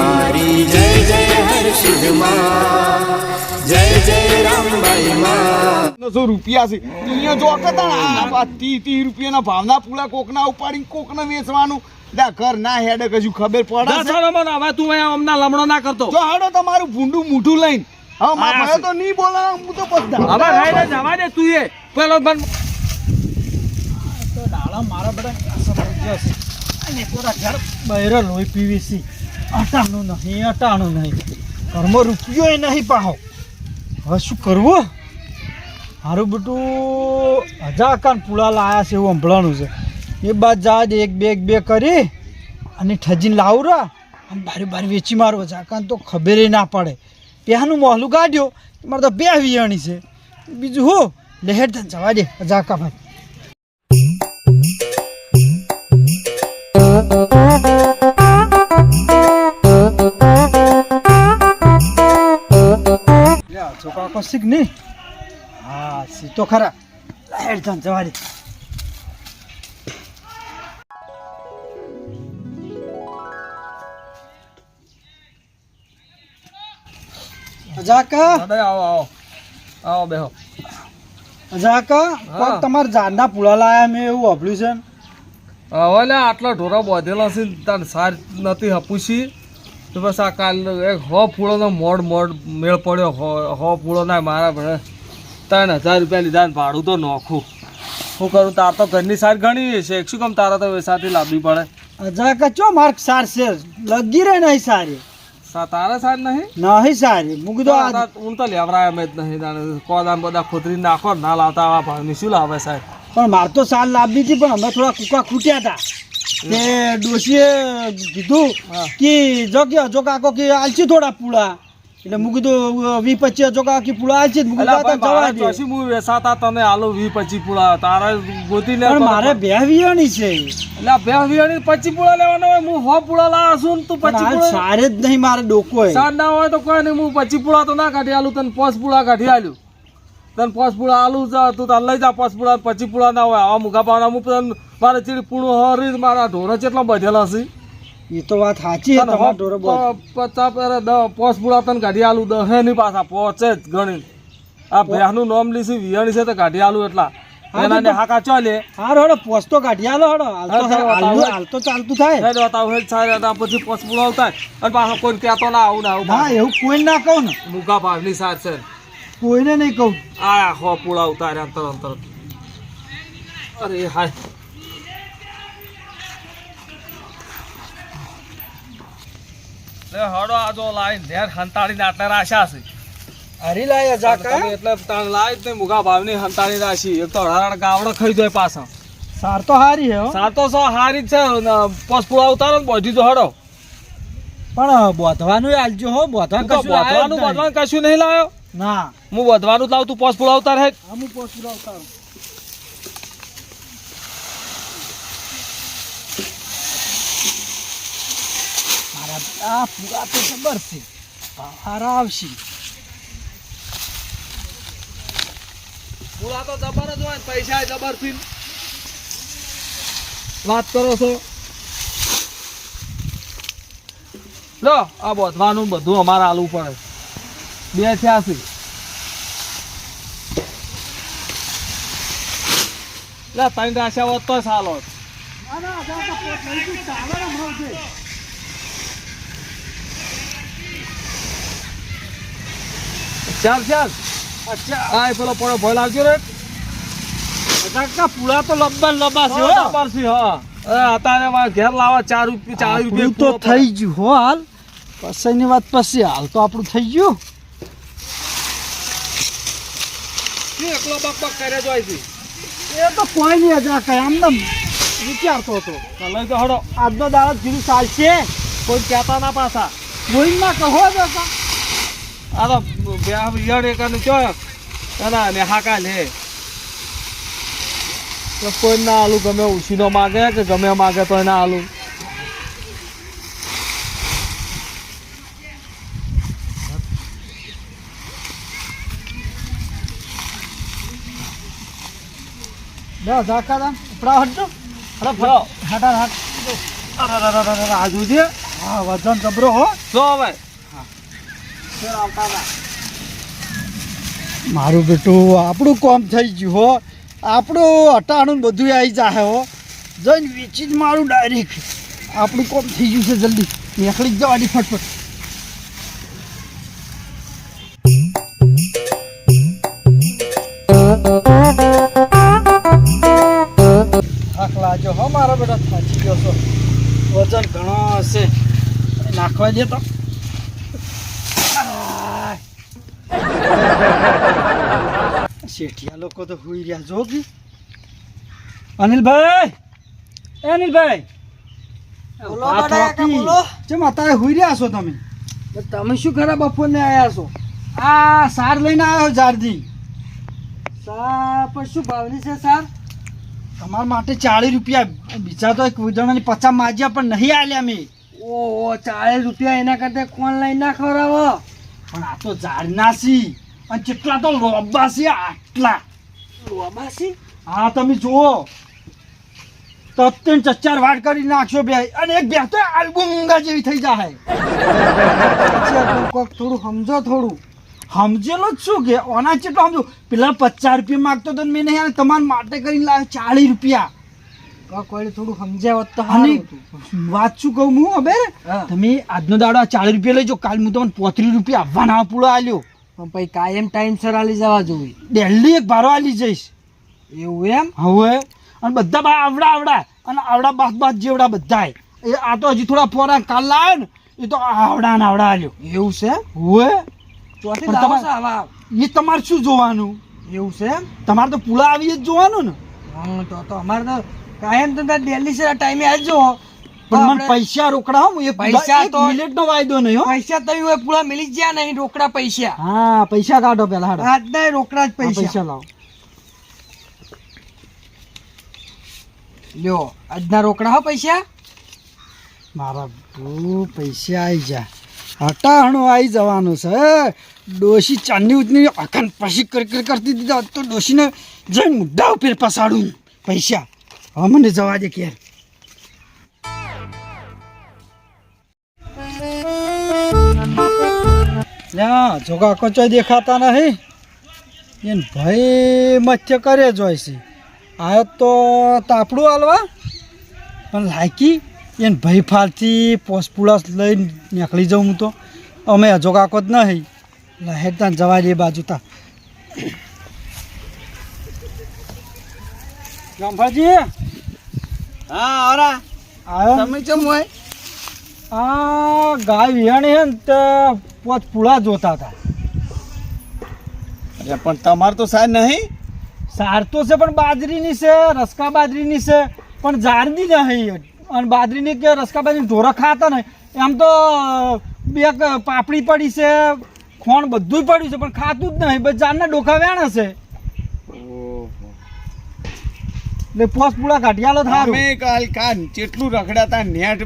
મારી જય જય હર્ષિદમાં જય જય રામબાઈ માં. નસો રૂપિયા છે. અહીંયા જો કતા આ તી તી રૂપિયાના ભાવના પૂળા કોકના ઉપાડી કોકને વેચવાનું. દા ઘર ના હેડે કશું ખબર પડે હવે તું અહીંયા અમના લમણો ના કરતો. જો હાડો તમારું ભૂંડું મૂઠું લઈને. હવે મારા તો નહીં બોલા હું તો બધા હવે રહીને જવા દે તું એ. પેલો બન ડાળા મારા બધા સમજ્યા છે. અને પૂરા ઘર બહેરા લોહી પીવીસી છે. અટાણું નહીં અટાણું નહીં. ઘરમાં રૂપિયો નહીં પાહો. હવે શું કરવું? મારું બધું હજા કાન પુળા લાયા છે એવું સંભળાનું છે. એ બાદ જા દે એક બે એક બે કરી અને ઠજીને લાવું રા આમ બારી બારી વેચી મારવો જાકાન તો ખબર ના પડે. પેહાનું મોહલું કાઢ્યો મારે તો બે વિયાણી છે. બીજું હું લહેર જવા દે. જાકા ભાઈ. કશીક નહીં. હા સી તો ખરા. લાઈટ જાન જવા દે અજાકા આવો આવો. આવો બેહો. અજાકા. કોક તમારા જાનના પુળા લાયા મેં એવું વાપર્યું છે હવે આટલા ઢોરા બાંધેલા છે તાર સાર નથી હપુસી. તો બસ આ કાલ એક હો ફૂળોનો મોડ મોડ મેળ પડ્યો. હો હો ફૂળો ના મારા ભણે ત્રણ હજાર રૂપિયા લીધા ને ભાડું તો નોખું. શું કરું તાર તો ઘરની સાર ઘણી છે શું કામ તારા તો વેસાથી લાવવી પડે? હજાર ચો માર્ક સાર છે? લગી રે નહીં સારી. તારે સાર નહીં? નહીં સારી. હું કીધું હું તો લેવરાય એમ જ નહીં. તાણે કોદામ બધા ખોતરી નાખો ના લાવતા આવા ભાવની. શું લાવે સાહેબ? પણ મારે તો સાલ લાવવી હતી પણ અમે થોડા કુકા ખૂટ્યા હતા. તે ડોશીએ કીધું કે જો કે જો કાકો કે આલછી થોડા પૂળા. એટલે હું કીધું વી પચીસ જો કાકી પૂળા આલછી હું કીધું ભાઈ, આ મારે તો જવા દે. હું વેસાતા તને આલો વી પચી પૂળા. તારા ગોતી લે પણ મારે બે વિયાણી છે. એટલે બે વીણી પચી પૂળા લેવાના હોય હું હો પુળા લાવા છું ને તું પચી પૂળા સારે જ નહીં મારે ડોકો સાર ના હોય તો કોઈ નહીં હું પચી પૂળા તો ના કાઢી આલું તને પોસ પૂળા કાઢી આલું. તને પોસ પૂળા આલુ જા તું તાર લઈ જા પોસ પૂળા પચી પૂળા ના હોય. આવા મુગા પાવના હું તને મારે ચીડી પૂણું હરી મારા ઢોરા કેટલા બધેલા છે. એ તો વાત સાચી છે તમારા ઢોરો પચાસ પર પોસ પુળા તને કાઢી આલું દહે ની પાછા પોચે જ ગણી આ ભેહનું નામ લીસી વિયણી છે તો કાઢી આલું એટલા. હા, એના ને હાકા ચાલે. હારો હડો કાઢી આલો હા. હાલ તો ચાલતું થાય. હેડ બતાવ હેડ સારી હતા પછી પોસ પુળા આવતા અને પાછો કોઈ કહેતો ના આવું ના આવું એવું કોઈ ના કહું ને. મુગા ભાવની સાર છે. કોઈને નહીં કહું. આ હો પુળા ઉતાર્યા તરત તરત. અરે હાય. લે હડો આ જો લાઈન નેર હંતાડીને આટલે રાશા છે. હરી લાય જાકા એટલે તાણ લાય તે મુગા ભાવની હંતાડી રાશી એક તો હરાણ ગાવડો ખાઈ જાય પાછા. સાર તો હારી હે સાર તો સો હારી છે પસપુળા પોસ પુળા ઉતારો ને બોધી જો હડો. પણ બોધવાનું આલજો હો બોધવા તું તો કશું બોધવાનું. બોધવાનું કશું નહીં લાયો? ના. હું બોધવાનું લાવ તું પસપુળા ઉતાર હે હું પસપુળા લાવતા મારા આ પૂરા તો જબર છે. બહાર આવશે. પુળા તો જબર જ હોય ને પૈસા જબરથી. વાત કરો છો? લો આ બધવાનું બધું અમારે આલવું પડે બે છ્યાસી લે ત્રણ રાશિયા હોત તો સાલો ચાલ ચાલ. અચ્છા. એ પેલો પડો ભય લાવજો રે. કાકા પૂરા તો લંબા લંબા છે હા, હો જબર છે, હા અત્યારે મારે ઘેર લાવવા ચાર રૂપિયા ચાર રૂપિયા તો થઈ ગયું હો હાલ. પછીની વાત પછી હાલ તો આપણું થઈ ગયું. એકલો બક બક કરે જો? એ તો કોઈ નહીં હજા કઈ આમ નામ વિચારતો હતો. તો લઈ તો હડો. આજનો દાડો જીરું ચાલશે. કોઈ કહેતા ના પાછા. કોઈ ના કહો જ હતા. આ તો યડ એક અને ચોયક એના ને હાકા લે. તો કોઈ ના આલુ ગમે ઉછીનો માગે કે ગમે માગે તો એના આલુ ઝાકા દામ ઉપડા હટજો અરે લો. હટા હટ. અરે અરે અરે અરે, આ જોજે. હા વજન જબરો હો. જો હવે. મારું બેટું, આપણું કોમ થઈ ગયું હો. આપણું અટાણું ને બધું આવી જાય હો. જઈને વેચી જ મારું ડાયરેક્ટ આપણું કોમ થઈ ગયું છે જલ્દી. નીકળી જવાની ફટફટ. લાગ્યો હો મારા બેટા, થાકી ગયો છો. વજન ઘણો હશે. નાખવા દે તો. શેઠિયા લોકો તો હુઈ રહ્યા જો અનિલભાઈ! એ અનિલભાઈ. ચમ અત્યારે હુઈ રહ્યા છો તમે? તમે શું ખરા બપોરને આવ્યા છો? આ સાર લઈને આવ્યો જારદી સા પણ શું ભાવની છે સાર? તમારા માટે ચાલીસ રૂપિયા બીજા તો એક જણાની પચાસ માજ્યા પણ નહીં આલ્યા મેં. ઓહો ચાલીસ રૂપિયા એના કરતા કોણ લઈને ના ખવડાવો? પણ આ તો ઝાડ સી અને કેટલા તો લોબા છે આટલા. લોબાસી હા તમે જુઓ. તત્તેન ચચાર વાટ કરી નાખશો બે. અને એક બે તો આલ્બુંગા જેવી થઈ જાય થોડું સમજો થોડું. સમજેલો જ શું કે ઓના ચેટલો સમજો. પેલા પચાસ રૂપિયા માગતો તો મેં નહીં તમારા માટે કરીને લાવ્યો ચાલીસ રૂપિયા. કોઈ થોડું તો હતું. વાત શું કહું હું હવે તમે આજનો દાડો ચાલીસ રૂપિયા લઈ જાઓ કાલ હું તમને પોત્રીસ રૂપિયા આવવાના પૂળો આલ્યો. પણ પછી કાયમ ટાઈમસર આલી જવા જોઈએ. દિલ્હી એક ભારો આલી જઈશ. એવું એમ? હવે? અને બધા ભાઈ આવડા આવડા. અને આવડા બાદ બાદ જેવડા બધા એ આ તો હજી થોડા ફોરા કાલ લાવે ને એ તો આવડા ને આવડા આલ્યો. એવું છે? હવે? આવા. એ તમારે શું જોવાનું? એવું છે તમારે તો પૂળા આવી જ જોવાનું ને. હા તો અમારે તો કાયમ તો દિલ્હી છે ટાઈમે આવજો પણ મને પૈસા રોકડા હું એક પૈસા તો તો- મિનિટનો વાયદો નહીં હો. પૈસા તમે હોય પૂરા મિલી ગયા નહીં રોકડા પૈસા. હા પૈસા કાઢો પેલા હાડો. આજ નહીં રોકડા જ પૈસા. પૈસા લાવો. લ્યો આજના રોકડા હો પૈસા? મારા બહુ પૈસા આવી જા. હટાણું આવી જવાનું છે ડોશી ચાંદની ઉતની અખંડ પછી કરી કરી કરતી દીધા. તો ડોશીને જઈને મુદ્દા ઉપર પસાડું. પૈસા. હવે મને જવા દે ક્યારે લ્યા જોગા કચો દેખાતા નહીં. એને ભાઈ મથ્ય કરે જોઈ છે આયો તો તાપડું હાલવા. પણ લાયકી એને ભાઈ ફાલથી પોસપુળસ લઈને નીકળી જાઉં હું તો. અમે હજો કાકો જ નહીં. લહેરતા જવા દે બાજુ તા. ગંભાજી હા અરા આવ્યો તમે ચમ હોય? આ ગાય વિહાણી હે ને તે પોચ પુળા જોતા હતા. અરે પણ તમારે તો સાહેબ નહીં? સાર તો છે પણ બાજરીની છે રસકા બાજરીની છે પણ જારની નહીં. અને બાજરીની કે રસકા બાજરી ઢોરા ખાતા નહીં. એમ તો બે પાપડી પડી છે ખોણ બધું પડ્યું છે પણ ખાતું જ નહીં. બસ ઝાડના ડોકા વેણ હશે એટલે પોસ પૂળા કાઢિયાલો અમે કાલ કાન જેટલું રખડ્યા તા નેટ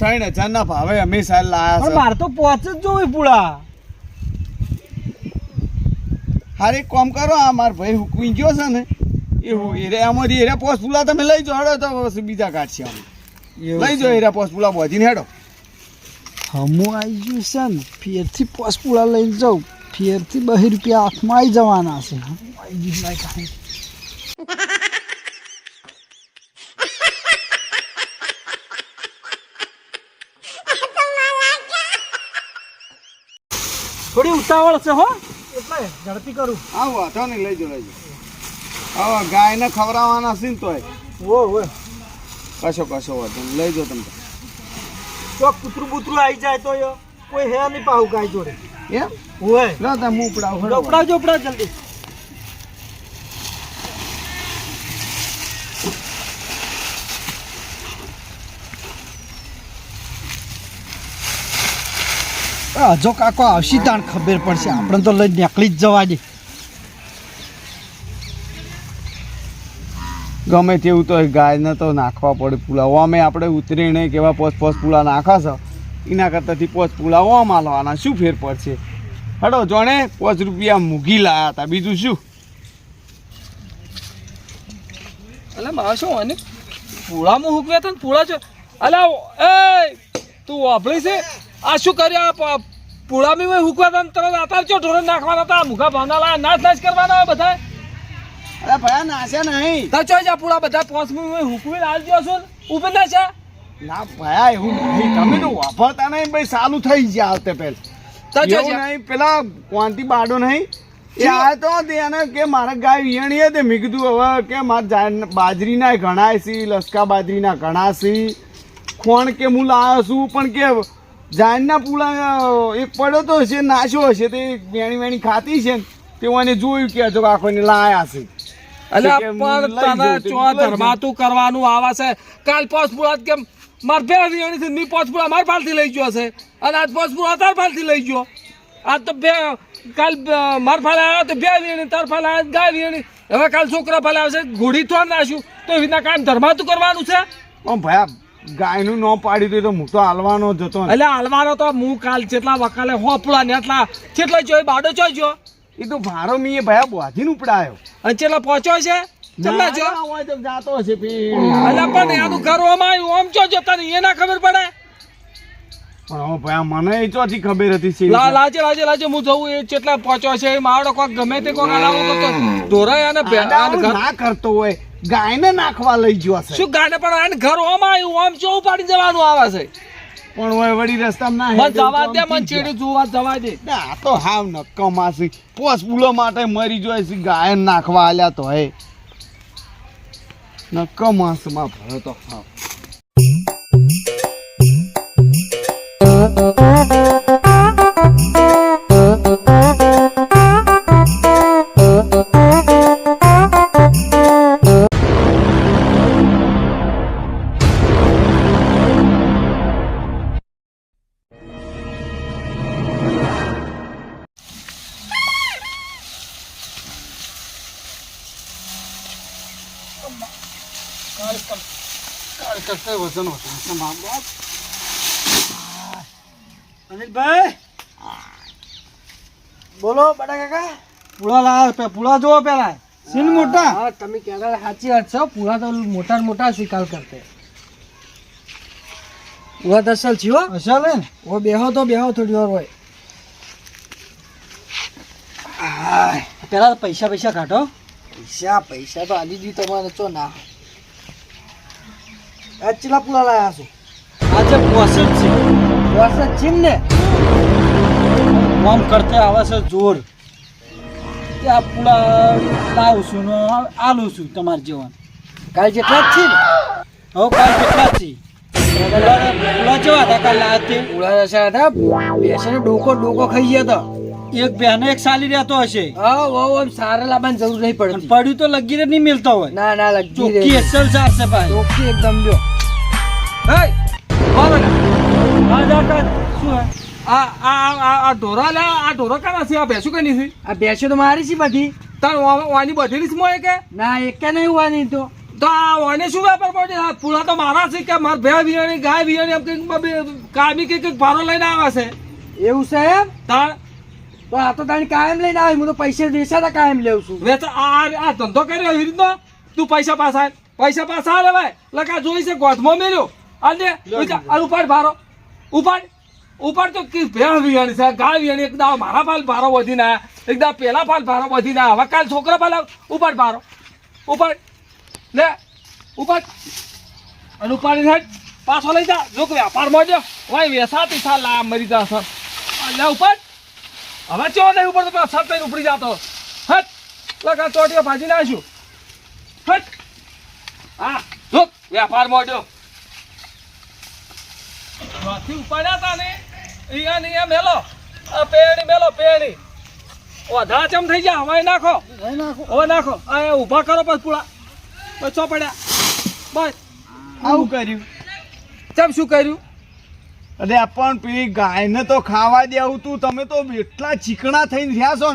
ત્રણ હજાર ના ભાવે અમે સાલ પણ લાયા મારે તો પોચ જ જોવી પૂળા. હારે એક કામ કરો આ માર ભાઈ હુકવી ગયો છે ને એ હુ- એરે અમારી એરે પોસ પૂલા તમે લઈ જાઓ હેડો તો બીજા કાઢશે અમે લઈ જાઓ એરે પોસ પૂલા બોધીને હેડો. હમું આવી ગયું છે ને ફેરથી પોસ પૂલા લઈને જાઉં. ફેરથી બહી રૂપિયા હાથમાં આવી જવાના છે હમું આવી ગયું લાય કાંઈ. થોડી ઉતાવળ છે હો. એટલે ઝડપી કરું. આવો વાંધો નહીં લઈ જાવ લઈ જાઓ હવે ગાયને ખવડાવવાના છે ને તોય. ઓ ઓ કશો કશો વાંધો લઈ જો તમે. તો કૂતરું બૂતરું આવી જાય તો યો, કોઈ હે નહીં પાઉ ગાય જોડે. એમ? હોય. ના તમે હું ઉપડાવ હેડો ઉપડાવજો ઉપડાવ જલ્દી. હજો કાકો આવશી તાણ ખબર પડશે. આપણે તો લઈ નીકળી જ જવા દે ગમે તેવું તો ગાયને તો નાખવા પડે પુલા ઓમે આપણે ઉતરીને કેવા પોસ પોસ પુલા નાખા છો એના કરતાંથી પોસ પુલા ઓમ હાલવાના. શું ફેર પડશે? હડો, જોણે પોચ રૂપિયા મૂકી લાયા હતા. બીજું શું? અલા મા શું અને પુળામાં હુકવ્યા હતા ને પૂળા છે? અલા એ, તું વાપરી છે? આ શું કર્યા? પુળામી હોય હુકવા તને તરત આતા ચો ઢોરણ નાખવાના હતા મુખા ભાવના લાયા નાશ નાચ કરવાના હોય બધા અરે ભયા નાશ્યા નહીં. તા ચોય જા પૂળા બધા પોસમી હોય હુકવી ગયો છું ઉભે ના છે ના ભયા એવું નહીં. તમે તો વાપરતા નહીં ભાઈ સાલું થઈ ગયા આવતે પેલ. તા જા. નહીં પેલા કોંતી બાડો નહીં. એ આ તો તેને કે મારા ગાય વિયણીએ હતી મેં કીધું હવે કે મારા બાજરીના ઘણા છે લસકા બાજરીના ઘણા છે. ખોણ કે હું લાવ્યો છું પણ કે જાનના પૂળા એક પડ્યો તો હશે નાશ્યો હશે તે વેણી વેણી ખાતી છે ને તેઓને જોયું કે હજુ આખોને લાયા છે. એટલે પણ તને ચો ધર્માતું કરવાનું આવા છે. કાલ પોસ કેમ માર બે વિયાણી થી મી પોસ માર ફાલથી લઈ ગયો છે અને આજ પોસ પુળા તાર ફાલથી લઈ ગયો. આજ તો બે કાલ માર ફાલે આવ્યો તો બે વિયાણી તાર ફાલે આવ્યો તો ગાય વિયાણી હવે કાલ છોકરા ફાલે આવશે ઘોડી થોડ નાશું તો એવી કામ ધર્માતું કરવાનું છે? ભાઈ ગાયનું ન પાડી દે તો હું તો હાલવાનો જ હતો એટલે હાલવાનો તો હું કાલ જેટલા વકાલે હોપડા ને એટલા કેટલા જોઈ બાડો ચોઈ જો એ તો ભારો મીએ ભયા બોધીને ઉપડાયો. અને કેટલા પહોંચ્યો છે? ચમના જો જાતો હશે એટલે પણ એનું ઘર ઓમ આવ્યું ઓમ ચો જો તને એ ના ખબર પડે? પણ ભાઈ મને એ ચોથી ખબર હતી છે લા લાજે લાજે લાજે હું જવું એ કેટલા પહોંચ્યો છે એ માવડો કોક ગમે તે કોક અલાવો કરતો ધોરાય અને ના કરતો હોય. ગાયને નાખવા લઈ ગયો છે. શું ગાને પણ આને ઘર ઓમ આવ્યું ઓમ ચો ઉપાડી જવાનું આવે છે? પણ હોય વળી રસ્તામાં ના મને જવા દે મન ચેડું જોવા જવા દે. આ તો હાવ નક્કમાસી પોસ ફૂલો માટે મરી જોય છે ગાય નાખવા આલ્યા તો હે. નક્કમાસમાં ભરો તો હાવ. અનિલભાઈ? બોલો બટા કાકા. પૂળા લાવ પૂળા જોવો પેલા. સીન મોટા? હા તમે કહેતા સાચી વાત છો પૂરા તો મોટા મોટા શિકાર કરતે. પૂરા તો અસલ છીએ અસલ હે ઓ બેહો તો બેહો થોડી વાર હોય. પેલા પૈસા પૈસા કાઢો. પૈસા પૈસા તો આલી દી તમારે ચો ના. આ ચેલા પૂળા લાયા છો આજે જ છે વર્ષ છીન ને આમ કરતે આવે છે જોર ત્યાં પુલા લાવું છું ને આલું છું તમારે જેવા કાલ જેટલા જ છે ને હવે કાલ જ છે જેવા હતા કાલ લાયા તે પૂરા જશા હતા બેસીને ડોકો ડોકો ખાઈ ગયા હતા એક બહેનો એક સાલી રહેતો હશે સારા લાવવાની જરૂર નહીં પડે પડ્યું તો લગીરે નહીં મિલતો હોય ના ના લગી અસલ ચારશે ભાઈ ઓકે એકદમ જા પૂરા તો મારા છે કે માર ભે વિયાણી ગાય વિયાણી એમ કામી કંઈક ભારો લઈને આવે છે. એવું સાહેબ તાર તો આ તો તારી કાયમ લઈને આવી હું તો પૈસા દેશા કાયમ લેવું છું. વેચ આ ધંધો કર્યો એવી રીતનો? તું પૈસા પાછા પૈસા પાછા આલે ભાઈ લકા જોઈ છે ગોઠમાં મેલ્યો. આ ઉપાડ ભારો. ઉપાડ. ઉપર તો કે ભે વિયાણી છે ગાળ વિયાણી એક દાવ મારા પાલ ભારો વધી ના એક દાવ પેલા પાલ ભારો વધી ના હવે કાલ છોકરા પાલ ઉપર ભારો. ઉપર લે ઉપર અને ઉપાડી સાહેબ પાછો લઈ જા. જો કે વ્યાપારમાં જો. ભાઈ વેસાતી સાલ લા મરી જા સર લે ઉપર હવે ચો નહીં ઉપર તો સર થઈને ઉપડી જાતો. હટ. લગા ચોટીઓ ભાજી નાખ્યું હટ. હા જો વ્યાપાર મોડ્યો વાથી ઉપાડ્યા હતા ને અહીંયા ને મેલો. આ પેણી મેલો પેણી. ઓધા ચમ થઈ ગયા? હવાઈ નાખો. હવે નાખો. આ ઊભા કરો બસ પૂળા. બસ ચો પડ્યા? બસ. આવું. કર્યું? ચમ શું કર્યું? અરે પણ પેલી ગાયને તો ખાવા દેવું તું. તમે તો એટલા ચીકણા થઈને થયા છો.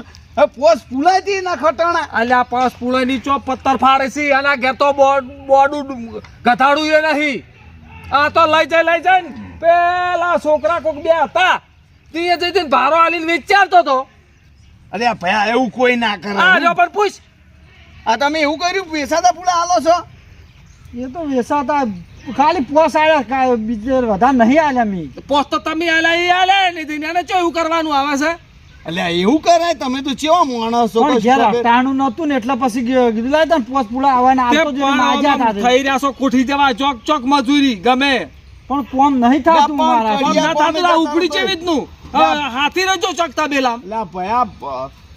પોસ પુલાતી ના ખટાણા. અલ્યા પાસ પુલાની ચોપ પથ્થર ફાડે છે. એના ઘેર તો બોડું ગધાડું એ નહીં આ તો લઈ જાય લઈ જાય ને. પેલા છોકરા કોક બે હતા. તે જઈ જઈને ભારો આલીને વિચારતો હતો. અરે ભયા એવું કોઈ ના કરે. આ જો પણ પૂછ. આ તમે એવું કર્યું? વેસાતા ફૂલા હાલો છો? એ તો વેસાતા ખાલી પોસ આલ્યા બીજે વધારે નહીં આલ્યા મી. પોસ તો તમે આલ્યા એ આલ્યા ને તેને એને ચો એવું કરવાનું આવે છે? એટલે એવું કરાય? તમે તો ચેવા માણસ છો? પણ ઘેર અટાણું નતું ને એટલે પછી ગયો કીધું લાય તને પોસ પૂળા આવવાના. તે આવતો જ પણ થાય થઈ રહ્યા છો કોઠી જવા ચોક ચોક મજૂરી ગમે. પણ કોમ નહીં થતું મારા કડિયા ના થાતું. આ ઉપડી છે ચેવી હાથી રજો ચકતા બેલા લા ભયા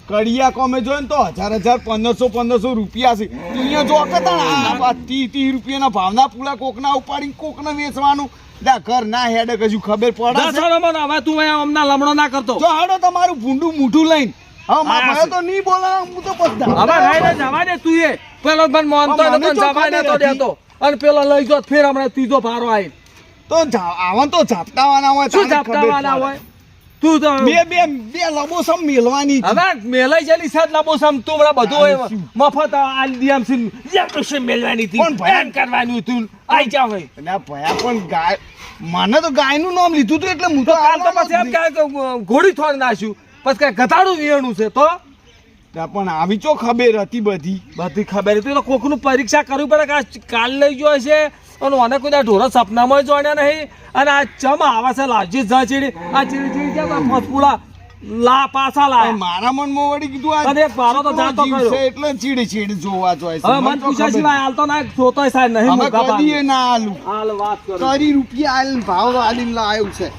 કડિયા કોમે જોઈને તો હજાર હજાર પંદરસો પંદરસો રૂપિયા છે. તું અહીંયા જો કે તાણ આ ત્રીસ ત્રીસ રૂપિયાના ભાવના પૂલા કોકના ઉપાડી કોકને વેચવાનું. દા ઘર ના હેડે કશું ખબર પડે છે. દસણો હવે તું અહીંયા અમના લમણો ના કરતો. જો હાડો તમારું ભૂંડું મૂઠું લઈને. હા. મારા તો નહીં બોલા હું તો બધા હવે રહીને જવા દે તું એ. પેલો મને મોનતો નતો તો જવા નતો. દેતો. અને પેલો લઈ જો ફેર હમણાં ત્રીજો ભારો આવી તો આવન આવા તો ઝાપટાવાના હોય શું ઝાપટાવાના હોય? તું તો બે બે બે લબોસમ મેલવાની હવે મેલાઈ જેલી સાત લાંબો તું હમણાં બધું મફત આલ દિયામ સિંહ મેલવાની હતી? પણ ભયા- કરવાનું હતું. આઈ જા હવે. એટલે ભયા પણ ગાય મને તો ગાયનું નામ લીધું તું એટલે હું તો કાલ તો પછી એમ કે ઘોડી થોડ નાખ્યું. પછી કઈ ગધાડું વિયણું છે તો? પણ આવી ચો ખબર હતી બધી. બધી ખબર હતી. તો કોકનું પરીક્ષા કરવી પડે કાલ લઈ ગયો છે અને મને કોઈ ઢોરો સપનામાં જોડ્યા નહીં. અને આ ચમ આવા છે લાજી જા ચીડી. આ ચીડી ચીડી કેમ આ લા પાછા લા મારા મારા મનમાં વળી કીધું અને મારો તો જાતો કર્યો. એટલે ચીડી ચીડી જોવા જોઈએ. હવે મન પૂછ્યા. સિવાય હાલ તો ના જોતો સાહેબ નહીં મૂકા કદીએ ના આલું હાલ વાત કરો. કરી રૂપિયા આલીને ભાવ આલીને લાવ્યું છે.